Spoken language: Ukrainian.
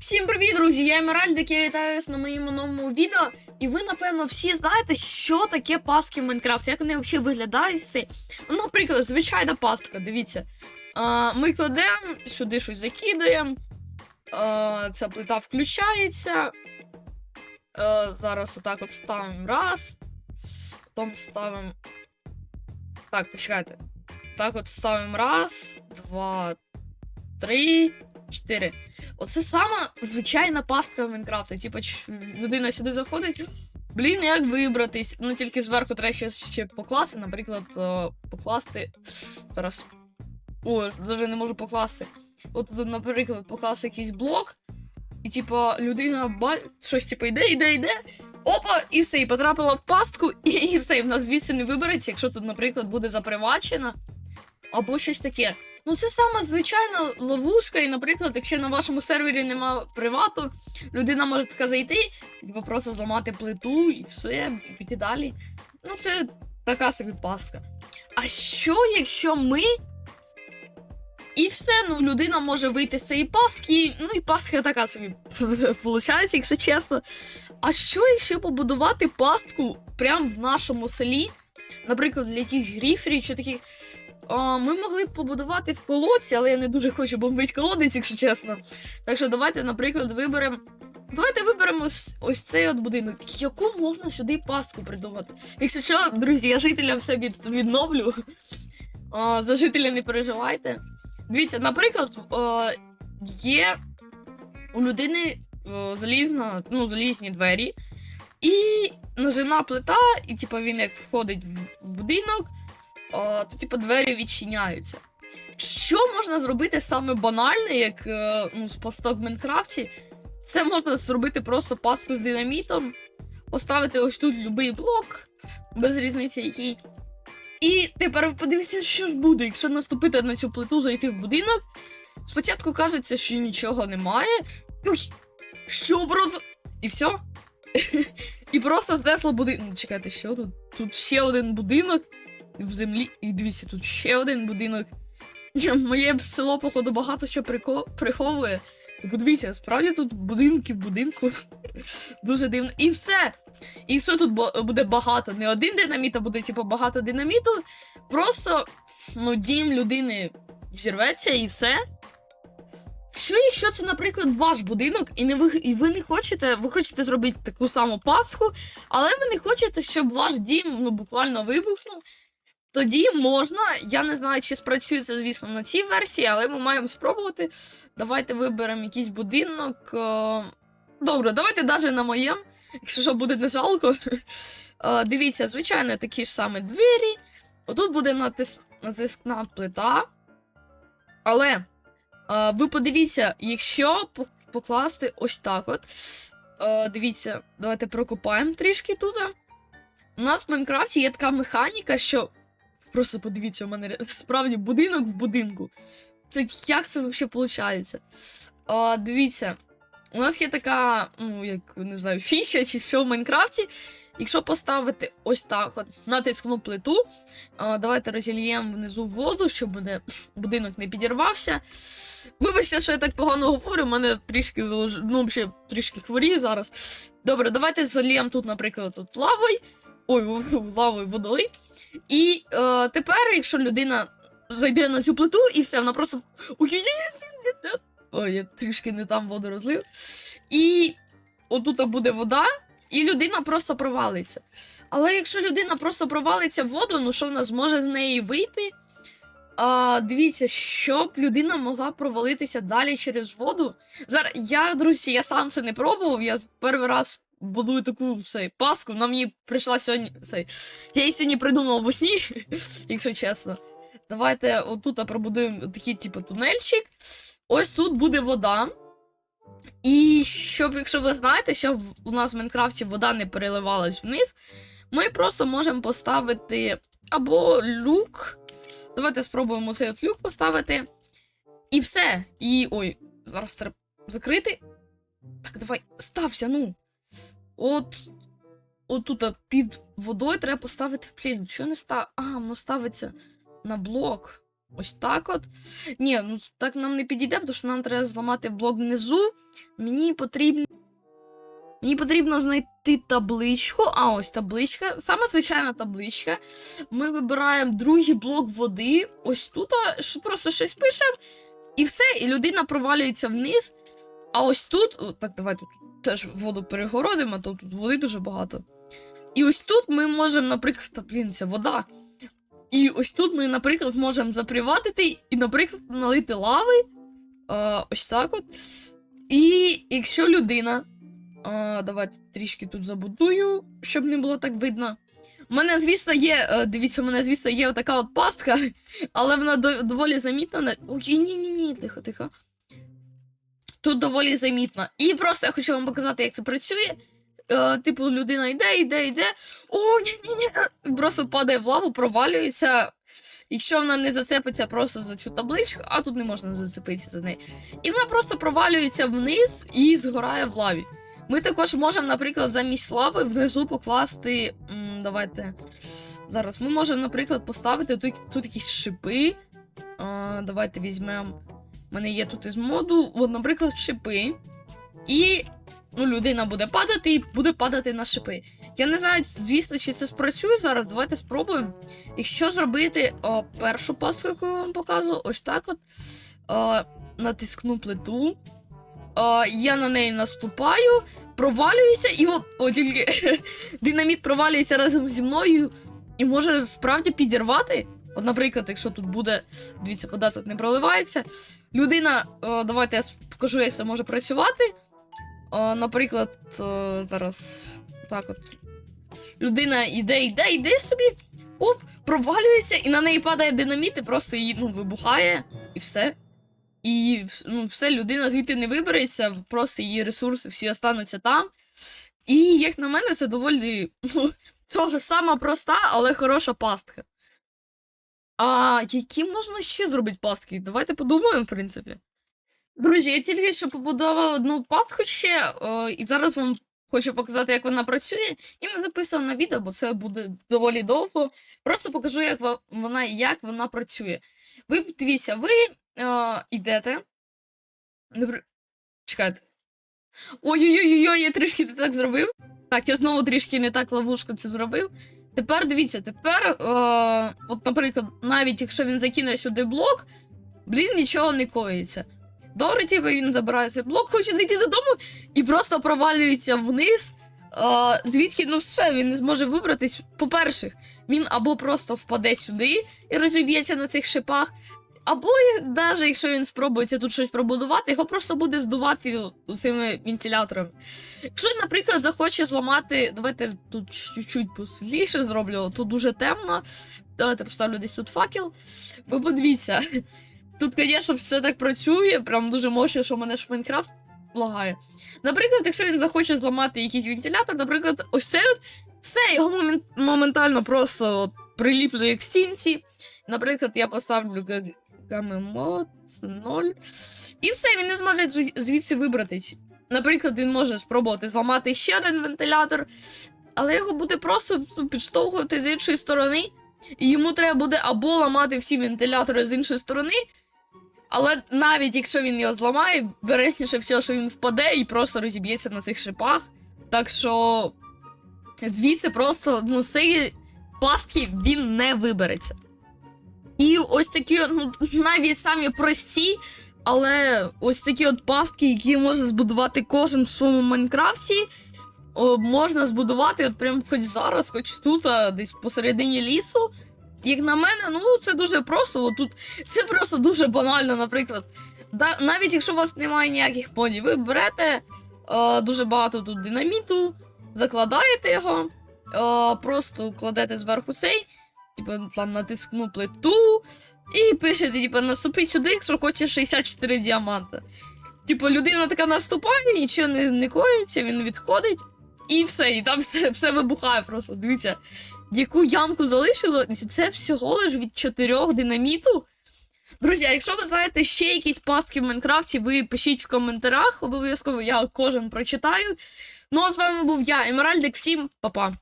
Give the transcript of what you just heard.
Всім привіт, друзі! Я Емеральд, я вітаюсь на моєму новому відео. І ви, напевно, всі знаєте, що таке пастки в Майнкрафт, як вони взагалі виглядають. Ну, наприклад, звичайна пастка, дивіться. Ми кладемо, сюди щось закидаємо. Ця плита включається. Зараз отак от ставимо раз. Потім ставимо. Так, почекайте. Так от ставимо раз, два, три, чотири. Оце сама звичайна пастка в Майнкрафті. Типа, людина сюди заходить. Блін, як вибратись? Ну тільки зверху треба ще, ще покласти, наприклад, покласти. Зараз. О, навіть не можу покласти. От тут, наприклад, покласти якийсь блок, і типа людина ба... щось типу йде, йде, йде. Опа, і все, і потрапила в пастку, і, і все, і в нас звідси не вибереться, якщо тут, наприклад, буде запривачена, або щось таке. Ну, це сама звичайна ловушка, і, наприклад, якщо на вашому сервері нема привату, людина може така зайти, і просто зламати плиту і все, і піти далі. Ну, це така собі пастка. А що, якщо ми. І все, ну, людина може вийти з цієї пастки, ну і пастка така собі виходить, якщо чесно. А що, якщо побудувати пастку прямо в нашому селі? Наприклад, для якихось гріферів чи таких а, ми могли б побудувати в колодці, але я не дуже хочу бомбити колодець, якщо чесно. Так що давайте, наприклад, виберемо. Давайте виберемо ось, цей от будинок. Яку можна сюди пастку придумати? Якщо що, друзі, я жителям все від, відновлю. А, за жителя не переживайте. Дивіться, наприклад, е, є у людини е, залізна, ну, залізні двері, і нажимна плита, і типу, він як входить в будинок, а, то типу двері відчиняються. Що можна зробити саме банальне, як е, ну, пасток в Майнкрафті? Це можна зробити просто паску з динамітом, поставити ось тут будь-який блок, без різниці який. І тепер подивіться, що ж буде, якщо наступити на цю плиту, зайти в будинок. Спочатку кажеться, що нічого немає. Уй, що просто. І все. І просто знесло будинок. Ну, Чекайте, що тут? Тут ще один будинок в землі. І дивіться, тут ще один будинок. Моє село, походу, багато що прико... приховує. Подивіться, справді тут будинки в будинку. Дуже дивно. І все. І що тут буде багато? Не один динаміт, а буде, типу, багато динаміту. Просто ну, дім людини взірветься і все. Що, якщо це, наприклад, ваш будинок, і не ви, і ви не хочете, ви хочете зробити таку саму паску, але ви не хочете, щоб ваш дім ну, буквально вибухнув. Тоді можна, я не знаю, чи спрацює це, звісно, на цій версії, але ми маємо спробувати. Давайте виберемо якийсь будинок. е, Добре, давайте навіть на моєму, якщо що буде не жалко. Е, Дивіться, звичайно, такі ж самі двері. Отут буде натис... натискна плита. Але е, ви подивіться, якщо покласти ось так от. Дивіться, давайте прокопаємо трішки тут. У нас в Майнкрафті є така механіка, що. Просто подивіться, у мене справді будинок в будинку. Це як це взагалі виходить? А, дивіться, у нас є така, ну, як не знаю, фіща чи що в Майнкрафті. Якщо поставити ось так, от, натискну плиту, а, давайте розільємо внизу воду, щоб буде, будинок не підірвався. Вибачте, що я так погано говорю, у мене трішки ну, взагалі, трішки хворію зараз. Добре, давайте зальємо тут, наприклад, тут лавою. Ой, лавою водою. І е, тепер, якщо людина зайде на цю плиту і все, вона просто. Ой, я трішки не там воду розлив. І отут буде вода, і людина просто провалиться. Але якщо людина просто провалиться в воду, ну що вона зможе з неї вийти? А, дивіться, щоб людина могла провалитися далі через воду. Зараз я, друзі, я сам це не пробував. Я перший раз будую таку цей, паску. Вона мені прийшла сьогодні. Цей, я її сьогодні придумав в сні, якщо чесно. Давайте отут пробудуємо такий, типу, тунельчик. Ось тут буде вода. І щоб, якщо ви знаєте, щоб у нас в Майнкрафті вода не переливалась вниз, ми просто можемо поставити або люк. Давайте спробуємо цей от люк поставити. І все. І. Ой, зараз треба закрити. Так, давай, стався, ну. От. Отут під водою треба поставити. Блін, що не став. А, воно ставиться на блок. ось так от. Ні, ну так нам не підійде, тому що нам треба зламати блок внизу. Мені потрібно. Мені потрібно знайти табличку. А ось табличка. Саме звичайна табличка. Ми вибираємо другий блок води. Ось тут просто щось пишемо. І все, і людина провалюється вниз. А ось тут. О, так, давайте тут теж воду перегородимо, то тут води дуже багато. І ось тут ми можемо, наприклад, та, блін, це вода. І ось тут ми, наприклад, можемо заприватити і, наприклад, налити лави. Е, ось так от. І якщо людина. Е, давайте трішки тут забудую, щоб не було так видно. У мене, звісно, є. е, Дивіться, у мене, звісно, є така от пастка, але вона до- доволі замітна. Ой, ні, ні, ні, тихо, тихо. Тут доволі замітна. І просто я хочу вам показати, як це працює. Е, типу, людина йде, йде, йде. О, ні, ні, ні. Просто падає в лаву, провалюється. Якщо вона не зацепиться просто за цю табличку, а тут не можна зацепитися за неї. І вона просто провалюється вниз і згорає в лаві. Ми також можемо, наприклад, замість лави внизу покласти. м, давайте. Зараз ми можемо, наприклад, поставити тут, тут якісь шипи. А, давайте візьмемо. У мене є тут із моду, от, наприклад, шипи. І ну, людина буде падати і буде падати на шипи. Я не знаю, звісно, чи це спрацює зараз. Давайте спробуємо. Якщо зробити о, першу пастку, яку я вам показую, ось так от. О, натискну плиту. О, я на неї наступаю, провалююся, і от о, тільки динаміт провалюється разом зі мною і може справді підірвати. От, наприклад, якщо тут буде, дивіться, вода тут не проливається. Людина, о, давайте я покажу, як це може працювати. О, наприклад, о, зараз так от. Людина йде, йде, йде собі, оп, провалюється, і на неї падає динаміт, і просто її ну, вибухає, і все. І ну, все, людина звідти не вибереться, просто її ресурси всі остануться там. І, як на мене, це доволі. Ну, це вже сама проста, але хороша пастка. А які можна ще зробити пастки? Давайте подумаємо, в принципі. Друзі, я тільки що побудував одну пастку ще, о, і зараз вам хочу показати, як вона працює. І не записував на відео, бо це буде доволі довго. Просто покажу, як вона, як вона працює. Ви дивіться, ви е, йдете. Добре. Чекайте. Ой-ой-ой, я трішки не так зробив. Так, я знову трішки не так ловушку цю зробив. Тепер дивіться, тепер, о, от, наприклад, навіть якщо він закине сюди блок, блін, нічого не коїться. Добре, типу, він забирає цей блок, хоче зайти додому і просто провалюється вниз. О, звідки, ну все, він не зможе вибратись. По-перше, він або просто впаде сюди і розіб'ється на цих шипах, або навіть якщо він спробується тут щось пробудувати, його просто буде здувати цими вентиляторами. Якщо, наприклад, захоче зламати, давайте тут чуть-чуть посвітліше зроблю, тут дуже темно. Давайте поставлю десь тут факел. Ви подивіться. Тут, звісно, все так працює, прям дуже мощно, що мене ж Майнкрафт лагає. Наприклад, якщо він захоче зламати якийсь вентилятор, наприклад, ось це от, все, його момент, моментально просто от, приліплює к стінці. Наприклад, я поставлю г- гамемод 0. І все, він не зможе звідси вибратись. Наприклад, він може спробувати зламати ще один вентилятор, але його буде просто підштовхувати з іншої сторони. І йому треба буде або ламати всі вентилятори з іншої сторони. Але навіть якщо він його зламає, вероятніше всього, що він впаде і просто розіб'ється на цих шипах. Так що звідси просто ну, з цієї пастки він не вибереться. І ось такі, ну, навіть самі прості, але ось такі от пастки, які може збудувати кожен в своєму Майнкрафті, о, можна збудувати от прям хоч зараз, хоч тут, а десь посередині лісу. Як на мене, ну це дуже просто. От тут це просто дуже банально, наприклад. Да, навіть якщо у вас немає ніяких модів, ви берете е, дуже багато тут динаміту, закладаєте його, е, просто кладете зверху цей, там натискну плиту, і пишете, типу, наступи сюди, якщо хочеш 64 діаманта. Типу, людина така наступає, нічого не, не коїться, він відходить, і все, і там все, все вибухає просто. Дивіться, яку ямку залишило, це всього лиш від 4 динаміту. Друзі, а якщо ви знаєте ще якісь пастки в Майнкрафті, ви пишіть в коментарях, обов'язково я кожен прочитаю. Ну а з вами був я, Емеральдик, всім па-па.